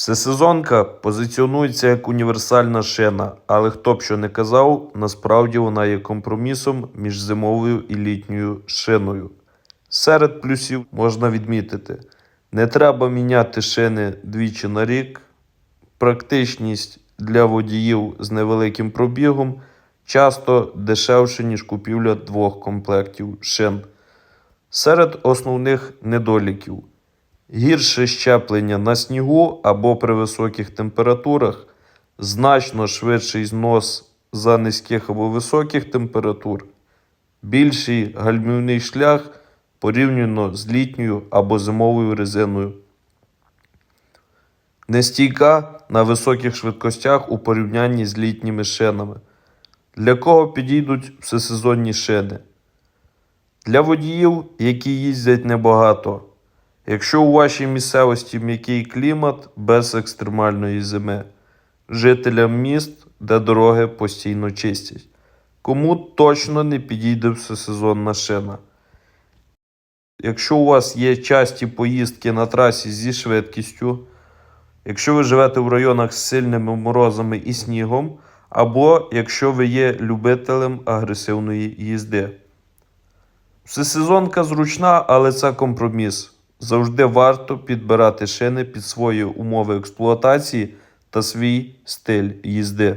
Всесезонка позиціонується як універсальна шина, але хто б що не казав, насправді вона є компромісом між зимовою і літньою шиною. Серед плюсів можна відмітити: не треба міняти шини двічі на рік, практичність для водіїв з невеликим пробігом часто дешевше, ніж купівля двох комплектів шин. Серед основних недоліків гірше щеплення на снігу або при високих температурах, значно швидший знос за низьких або високих температур, більший гальмівний шлях порівняно з літньою або зимовою резиною. Нестійка на високих швидкостях у порівнянні з літніми шинами. Для кого підійдуть всесезонні шини? Для водіїв, які їздять небагато. Якщо у вашій місцевості м'який клімат без екстремальної зими, жителям міст, де дороги постійно чистять, кому точно не підійде всесезонна шина. Якщо у вас є часті поїздки на трасі зі швидкістю, якщо ви живете в районах з сильними морозами і снігом, або якщо ви є любителем агресивної їзди. Всесезонка зручна, але це компроміс. Завжди варто підбирати шини під свої умови експлуатації та свій стиль їзди.